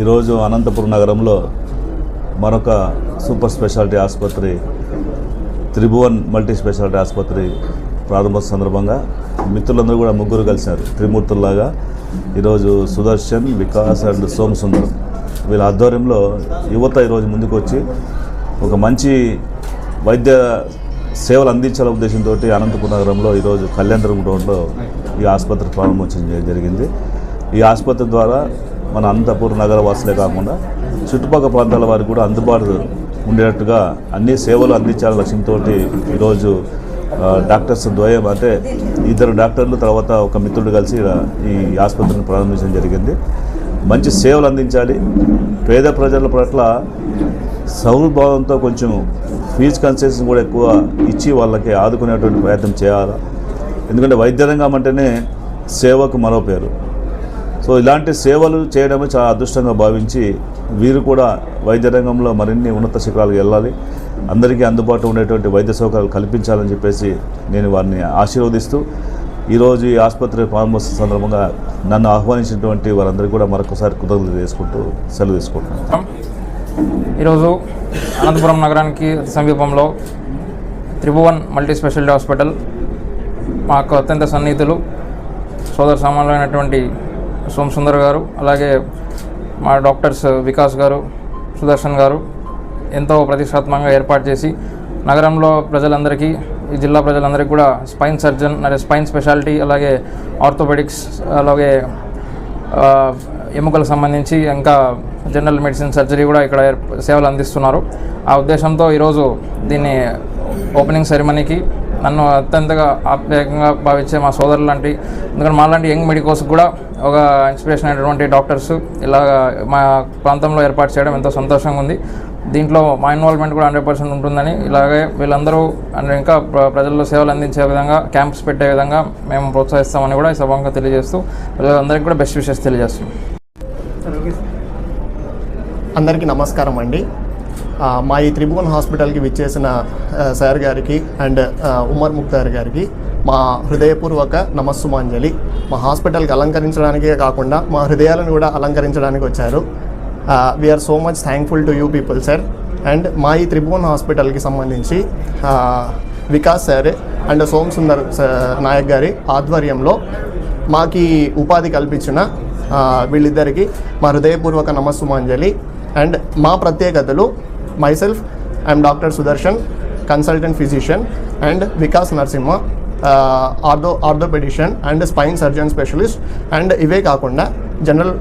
ఈరోజు అనంతపురం నగరంలో మరొక సూపర్ స్పెషాలిటీ ఆసుపత్రి త్రిభువన్ మల్టీ స్పెషాలిటీ ఆసుపత్రి ప్రారంభ సందర్భంగా మిత్రులందరూ కూడా ముగ్గురు కలిశారు. త్రిమూర్తుల్లాగా ఈరోజు సుదర్శన్ వికాస్ అండ్ సోమసుందర్. వీళ్ళ ఆధ్వర్యంలో యువత ఈరోజు ముందుకు వచ్చి ఒక మంచి వైద్య సేవలు అందించాల ఉద్దేశంతో అనంతపురం నగరంలో ఈరోజు కళ్యాణ్ గ్రౌండ్లో ఈ ఆసుపత్రి ప్రారంభించడం జరిగింది. ఈ ఆసుపత్రి ద్వారా మన అనంతపూర్ నగర వాసులే కాకుండా చుట్టుపక్కల ప్రాంతాల వారికి కూడా అందుబాటు ఉండేటట్టుగా అన్ని సేవలు అందించాలని లక్ష్యంతో ఈరోజు డాక్టర్స్ ద్వయం అంటే ఇద్దరు డాక్టర్లు తర్వాత ఒక మిత్రుడు కలిసి ఈ ఆసుపత్రిని ప్రారంభించడం జరిగింది. మంచి సేవలు అందించాలి. పేద ప్రజల పట్ల సౌభావంతో కొంచెం ఫీజు కన్సెషన్ కూడా ఎక్కువ ఇచ్చి వాళ్ళకి ఆదుకునేటువంటి ప్రయత్నం చేయాలి. ఎందుకంటే వైద్య రంగం అంటేనే సేవకు మరో పేరు. సో ఇలాంటి సేవలు చేయడమే చాలా అదృష్టంగా భావించి వీరు కూడా వైద్య రంగంలో మరిన్ని ఉన్నత శిఖరాలకు వెళ్ళాలి. అందరికీ అందుబాటులో ఉండేటువంటి వైద్య సౌకర్యాలు కల్పించాలని చెప్పేసి నేను వారిని ఆశీర్వదిస్తూ ఈరోజు ఈ ఆసుపత్రి ప్రారంభోత్సవ సందర్భంగా నన్ను ఆహ్వానించినటువంటి వారందరికీ కూడా మరొకసారి కృతజ్ఞతలు చేసుకుంటూ సెలవు తీసుకుంటున్నాను. ఈరోజు అనంతపురం నగరానికి సమీపంలో త్రిభువన్ మల్టీ స్పెషాలిటీ హాస్పిటల్ మాకు అత్యంత సన్నిహితులు సోదర సమానమైనటువంటి సోమసుందర్ గారు అలాగే మా డాక్టర్స్ వికాస్ గారు సుదర్శన్ గారు ఎంతో ప్రతిష్టాత్మకంగా ఏర్పాటు చేసి నగరంలో ప్రజలందరికీ ఈ జిల్లా ప్రజలందరికీ కూడా స్పైన్ సర్జన్ అంటే స్పైన్ స్పెషాలిటీ అలాగే ఆర్థోపెడిక్స్ అలాగే ఎముకలకు సంబంధించి ఇంకా జనరల్ మెడిసిన్ సర్జరీ కూడా ఇక్కడ సేవలు అందిస్తున్నారు. ఆ ఉద్దేశంతో ఈరోజు దీన్ని ఓపెనింగ్ సెరమనీకి నన్ను అత్యంతగా ఆప్యాయంగా భావించే మా సోదరులు లాంటి ఎందుకంటే మాలాంటి యంగ్ మెడికోస్ కూడా ఒక ఇన్స్పిరేషన్ అయినటువంటి డాక్టర్స్ ఇలా మా ప్రాంతంలో ఏర్పాటు చేయడం ఎంతో సంతోషంగా ఉంది. దీంట్లో మా ఇన్వాల్వ్మెంట్ కూడా హండ్రెడ్ పర్సెంట్ ఉంటుందని. ఇలాగే వీళ్ళందరూ అండ్ ఇంకా ప్ర- ప్రజల్లో సేవలు అందించే విధంగా క్యాంప్స్ పెట్టే విధంగా మేము ప్రోత్సహిస్తామని కూడా ఈ సభంగా తెలియజేస్తూ పిల్లలందరికీ కూడా బెస్ట్ విషెస్ తెలియజేస్తున్నాం. అందరికీ నమస్కారం అండి. మా ఈ త్రిభువన్ హాస్పిటల్కి విచ్చేసిన సార్ గారికి అండ్ ఉమర్ ముక్తార్ గారికి మా హృదయపూర్వక నమస్సుమాంజలి. మా హాస్పిటల్కి అలంకరించడానికే కాకుండా మా హృదయాలను కూడా అలంకరించడానికి వచ్చారు. We are so much thankful to you people sir and మా ఈ త్రిభువన్ హాస్పిటల్కి సంబంధించి వికాస్ సార్ అండ్ సోమ్ సుందర్ నాయక్ గారి ఆధ్వర్యంలో మాకి ఉపాధి కల్పించిన వీళ్ళిద్దరికీ వీళ్ళిద్దరికి మా హృదయపూర్వక నమస్సుమాంజలి. అండ్ మా ప్రత్యేకతలు myself I'm doctor Sudarshan consultant physician and Vikas Narsimha ortho orthopedician and spine surgeon specialist and ఇవే కాకుండా జనరల్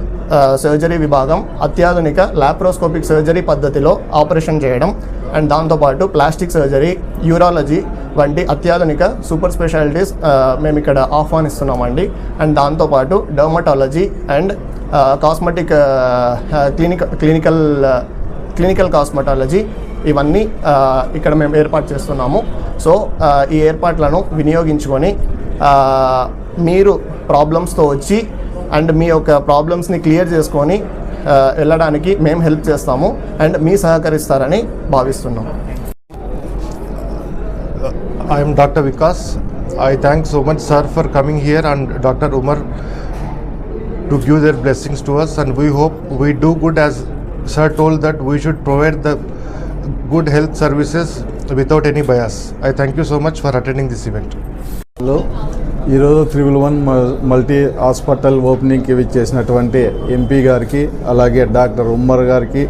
సర్జరీ uh, విభాగం అత్యాధునిక లాప్రోస్కోపిక్ సర్జరీ పద్ధతిలో ఆపరేషన్ చేయడం అండ్ దాంతోపాటు ప్లాస్టిక్ సర్జరీ యూరాలజీ వంటి అత్యాధునిక సూపర్ స్పెషాలిటీస్ uh, మేము ఇక్కడ ఆహ్వానిస్తున్నామండి. అండ్ దాంతోపాటు dermatology and cosmetic clinic clinical clinical cosmetology ఇవన్నీ ఇక్కడ మేము ఏర్పాటు చేస్తున్నాము సో ఈ ఏర్పాట్లను వినియోగించుకొని మీరు ప్రాబ్లమ్స్తో వచ్చి అండ్ మీ యొక్క ప్రాబ్లమ్స్ని క్లియర్ చేసుకొని వెళ్ళడానికి మేము హెల్ప్ చేస్తాము అండ్ మీ సహకరిస్తారని భావిస్తున్నాం I'm doctor Vikas I thank so much sir for coming here and doctor Umar Umar to give their blessings to us. And we hope we do good, as sir told that we should provide the good health services without any bias I thank you so much for attending this event hello. ఈరోజు triple one multi hospital ఓపెనింగ్కి చేసినటువంటి MP గారికి అలాగే doctor Ummer గారికి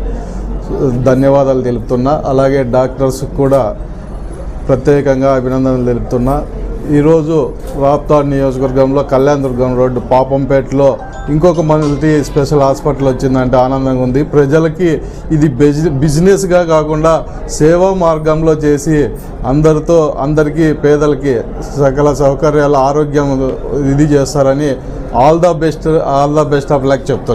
ధన్యవాదాలు తెలుపుతున్నా. అలాగే doctors కూడా ప్రత్యేకంగా అభినందనలు తెలుపుతున్నా. ఈరోజు రాప్తాడ్ నియోజకవర్గంలో కళ్యాణదుర్గం రోడ్డు పాపంపేటలో ఇంకొక మల్టీ స్పెషల్ హాస్పిటల్ వచ్చిందంటే ఆనందంగా ఉంది. ప్రజలకి ఇది బిజి బిజినెస్గా కాకుండా సేవా మార్గంలో చేసి అందరితో అందరికీ పేదలకి సకల సౌకర్యాలు ఆరోగ్యం ఇది చేస్తారని all the best all the best of luck చెప్తారు